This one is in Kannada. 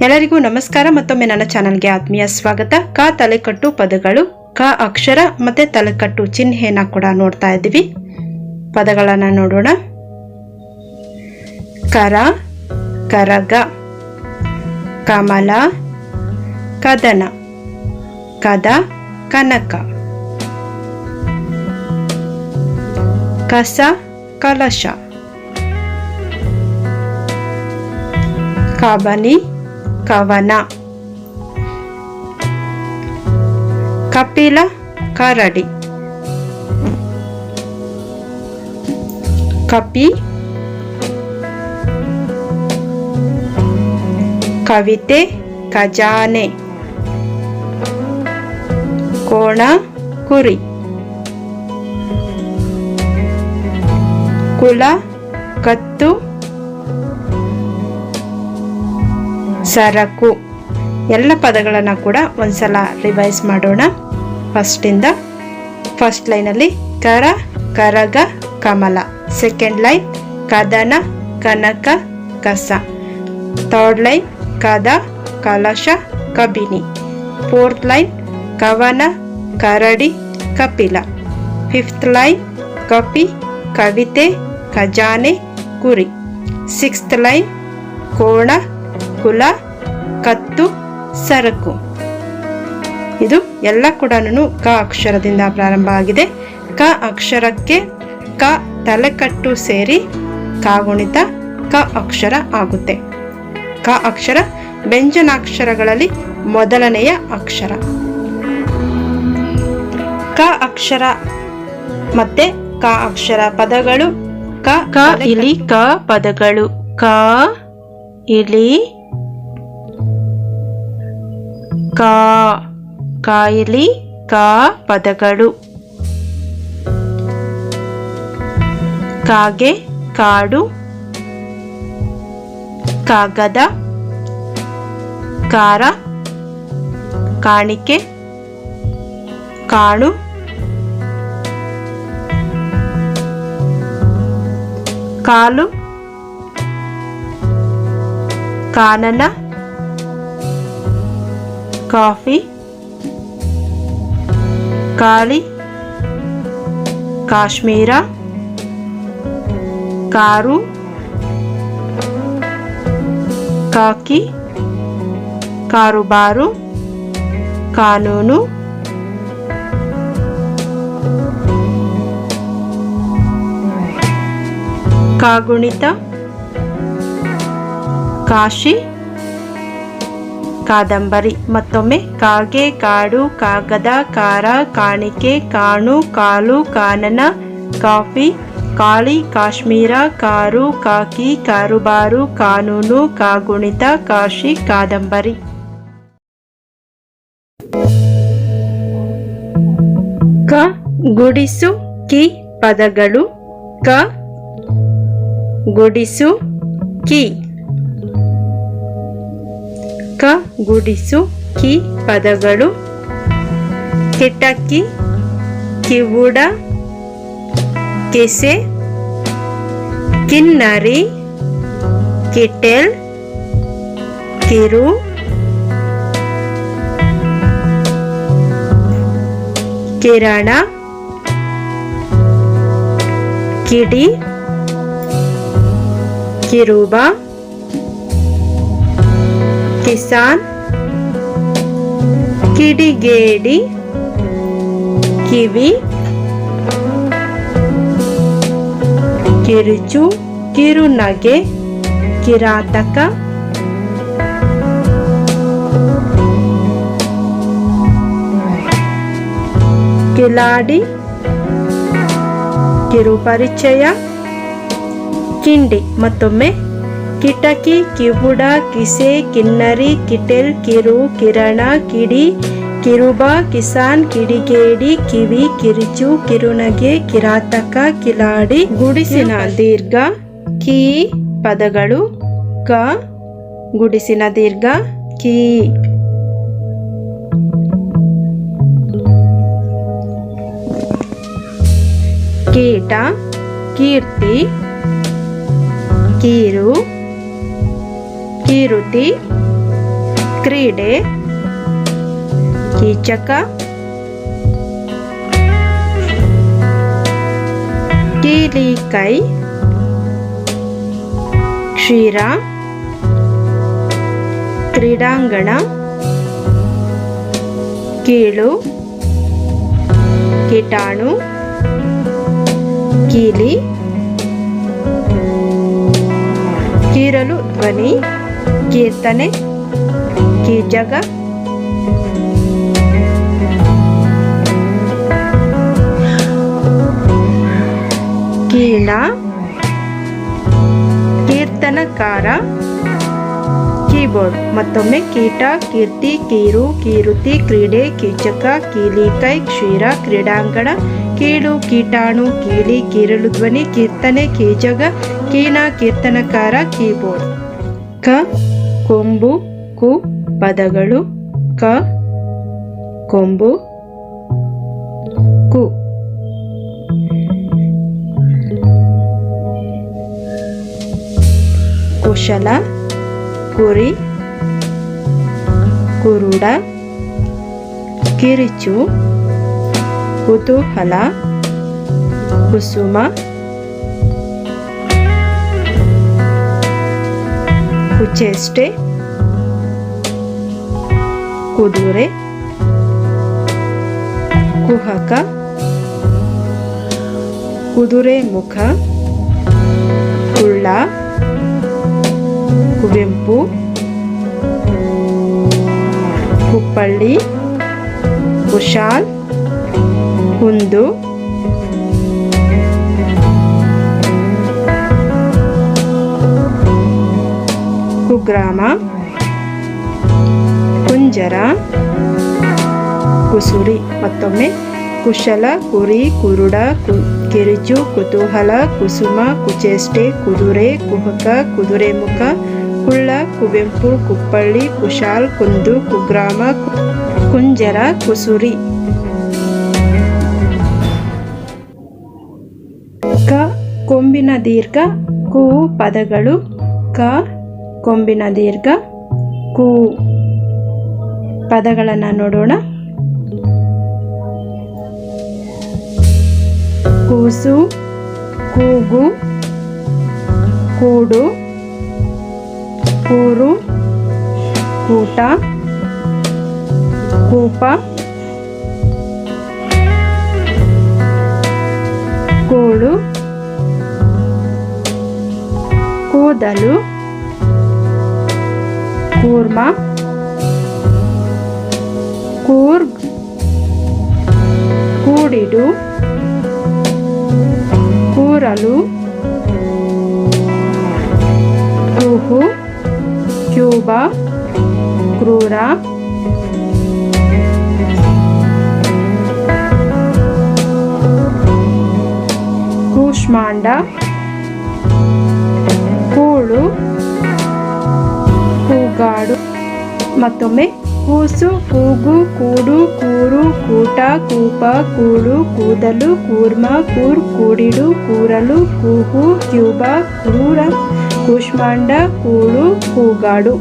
ಎಲ್ಲರಿಗೂ ನಮಸ್ಕಾರ. ಮತ್ತೊಮ್ಮೆ ನನ್ನ ಚಾನಲ್ಗೆ ಆತ್ಮೀಯ ಸ್ವಾಗತ. ಕ ತಲೆಕಟ್ಟು ಪದಗಳು, ಕ ಅಕ್ಷರ, ಮತ್ತೆ ತಲೆಕಟ್ಟು ಚಿಹ್ನೆಯನ್ನ ಕೂಡ ನೋಡ್ತಾ ಇದ್ದೀವಿ. ಪದಗಳನ್ನ ನೋಡೋಣ. ಕರ, ಕರಗ, ಕಮಲ, ಕದನ, ಕದ, ಕನಕ. ಕಸ, ಕಲಶ. ಕಬನಿ ಕವನ. ಕಪಿಲ ಕರಡಿ. ಕಪಿ. ಕವಿತೆ ಖಜಾನೆ. ಕೋಣ ಕುರಿ. ಕುಲ ಕತ್ತು ಸರಕು. ಎಲ್ಲ ಪದಗಳನ್ನು ಕೂಡ ಒಂದ್ಸಲ ರಿವೈಸ್ ಮಾಡೋಣ. ಫಸ್ಟಿಂದ ಫಸ್ಟ್ ಲೈನಲ್ಲಿ ಕರ, ಕರಗ, ಕಮಲ. ಸೆಕೆಂಡ್ ಲೈನ್ ಕದನ, ಕನಕ, ಕಸ. ಥರ್ಡ್ ಲೈನ್ ಕದ, ಕಲಶ, ಕಬಿನಿ. ಫೋರ್ತ್ ಲೈನ್ ಕವನ, ಕರಡಿ, ಕಪಿಲ. ಫಿಫ್ತ್ ಲೈನ್ ಕಪಿ, ಕವಿತೆ, ಖಜಾನೆ, ಕುರಿ. ಸಿಕ್ಸ್ತ್ ಲೈನ್ ಕೋಣ ಕುಲ, ಕತ್ತು, ಸರಕು. ಇದು ಎಲ್ಲ ಕೂಡ ಕ ಅಕ್ಷರದಿಂದ ಪ್ರಾರಂಭ ಆಗಿದೆ. ಕ ಅಕ್ಷರಕ್ಕೆ ಕ ತಲೆಕಟ್ಟು ಸೇರಿ ಕಾಗುಣಿತ ಕ ಅಕ್ಷರ ಆಗುತ್ತೆ. ಕ ಅಕ್ಷರ ವ್ಯಂಜನಾಕ್ಷರಗಳಲ್ಲಿ ಮೊದಲನೆಯ ಅಕ್ಷರ. ಕ ಅಕ್ಷರ ಮತ್ತೆ ಕ ಅಕ್ಷರ ಪದಗಳು ಕ ಕ, ಇಲಿ, ಕ ಪದಗಳು. ಕ, ಇಲಿ ಕಾ ಕಾಯಿಲಿ ಕಾ ಪದಗಳು. ಕಾಗೆ ಕಾಡು. ಕಾಗದ ಕಾರ. ಕಾಣಿಕೆ ಕಾಣು. ಕಾಲು. ಕಾನನ. ಕಾಫಿ ಕಾಳಿ ಕಾಶ್ಮೀರ ಕಾರು ಕಾಕಿ ಕಾರುಬಾರು ಕಾನೂನು ಕಾಗುಣಿತ ಕಾಶಿ. ಕಾದಂಬರಿ. ಮತ್ತೊಮ್ಮೆ, ಕಾಗೆ, ಕಾಡು, ಕಾಗದ, ಕಾರ, ಕಾಣಿಕೆ, ಕಾಣು, ಕಾಲು, ಕಾನನ, ಕಾಫಿ, ಕಾಳಿ, ಕಾಶ್ಮೀರ, ಕಾರು, ಕಾಕಿ, ಕಾರುಬಾರು, ಕಾನೂನು, ಕಾಗುಣಿತ, ಕಾಶಿ, ಕಾದಂಬರಿ. ಕ, ಗುಡಿಸು, ಕಿ, ಪದಗಳು. ಕ, ಗುಡಿಸು, ಕಿ. ಕ ಗುಡಿಸು ಕಿ ಪದಗಳು. ಕಿಟಕಿ ಕಿವುಡ ಕೆಸೆ ಕಿನ್ನರಿ ಕಿಟೆಲ್ ಕಿರು. ಕಿರಣ ಕಿಡಿ ಕಿರುಬ. ಕಿಸಾನ್ ಕಿಡಿಗೇಡಿ ಕಿವಿ ಕಿರುಚು ಕಿರುನಗೆ ಕಿರಾತಕ ಕಿಲಾಡಿ ಕಿರುಪರಿಚಯ ಕಿಂಡಿ ಮತ್ತೊಮ್ಮೆ ಕಿಟಕಿ, ಕಿವುಡ, ಕಿಸೆ, ಕಿನ್ನರಿ, ಕಿಟೆಲ್, ಕಿರು, ಕಿರಣ, ಕಿಡಿ, ಕಿರುಬ, ಕಿಸಾನ್, ಕಿಡಿಗೇಡಿ, ಕಿವಿ, ಕಿರಿಚು, ಕಿರುನಗೆ, ಕಿರಾತಕ, ಕಿಲಾಡಿ, ಗುಡಿಸಿನ ದೀರ್ಘ, ಕಿ, ಪದಗಳು, ಕ, ಗುಡಿಸಿನ ದೀರ್ಘ, ಕಿ. ಕೀಟ, ಕೀರ್ತಿ, ಕೀರು ಕೀರುತಿ ಕ್ರೀಡೆ ಕೀಚಕ ಕೀಲಿಕೈ ಕ್ಷೀರ ಕ್ರೀಡಾಂಗಣ ಕೀಳು ಕೀಟಾಣು ಕೀಲಿ ಕೀರಲು ಧ್ವನಿ ಕೀರ್ತನೆ ಕೀಜಗ ಕೀಣ ಕೀರ್ತನಕಾರ. ಕೀಬೋರ್ಡ್, ಮತ್ತೊಮ್ಮೆ ಕೀಟ, ಕೀರ್ತಿ, ಕೀರು, ಕೀರುತಿ, ಕ್ರೀಡೆ, ಕೀಚಕ ಕೀಲಿಕೈ ಕ್ಷೀರ, ಕ್ರೀಡಾಂಗಣ. ಕೀಳು, ಕೀಟಾಣು, ಕೀಲಿ, ಕೀರಲು ಧ್ವನಿ, ಕೀರ್ತನೆ ಕೀಜಗ ಕೀನಾ, ಕೀರ್ತನಕಾರ, ಕೀಬೋರ್ಡ್. ಕ ಕೊಂಬು ಕು ಪದಗಳು ಕ ಕೊಂಬು ಕು. ಕುಶಲ ಕುರಿ ಕುರುಡ ಕಿರಿಚು ಕುತೂಹಲ ಕುಸುಮ ಕುಚೇಷ್ಟೆ ಕುದುರೆ ಕುಹಕ. ಕುದುರೆ ಮುಖ. ಕುಳ್ಳ. ಕುವೆಂಪು. ಕುಪ್ಪಳ್ಳಿ. ಕುಶಾಲ್. ಕುಂದು. ಕುಗ್ರಾಮ ಕುಂಜರ, ಕುಸುರಿ, ಮತ್ತೊಮ್ಮೆ ಕುಶಲ, ಕುರಿ, ಕುರುಡ, ಕು ಕಿರಿಚು ಕುತೂಹಲ, ಕುಸುಮ, ಕುಚೇಷ್ಟೆ, ಕುದುರೆ ಕುಹಕ ಕುದುರೆ ಮುಖ ಕುಳ್ಳ, ಕುವೆಂಪು, ಕುಪ್ಪಳ್ಳಿ, ಕುಶಾಲ್, ಕುಂದು, ಕುಗ್ರಾಮ, ಕುಂಜರ, ಕುಸುರಿ. ಕ, ಕೊಂಬಿನ ದೀರ್ಘ, ಕು ಪದಗಳು, ಕ ಕೊಂಬಿನ ದೀರ್ಘ ಕೂ ಪದಗಳನ್ನು ನೋಡೋಣ. ಕೂಸು ಕೂಗು ಕೂಡು ಕೂರು ಕೂಟ ಕೂಪ ಕೂಳು ಕೂದಲು. ಕೂರ್ಮ. ಕೂರ್ಗ್. ಕೂಡಿಡು. ಕೂರಲು. ಕೂಹು. ಕ್ಯೂಬಾ. ಕ್ರೂರ. ಕೂಷ್ಮಾಂಡ. ಕೂಳು. ಕೂಗಾಡು ಮತ್ತೊಮ್ಮೆ, ಕೂಸು, ಕೂಗು, ಕೂಡು, ಕೂರು, ಕೂಟ, ಕೂಪ ಕೂಳು ಕೂದಲು, ಕೂರ್ಮ, ಕೂರ್, ಕೂಡಿಡು, ಕೂರಲು ಕೂಹು ಕ್ಯೂಬ ಕ್ರೂರ ಕೂಷ್ಮಾಂಡ ಕೂಳು ಕೂಗಾಡು.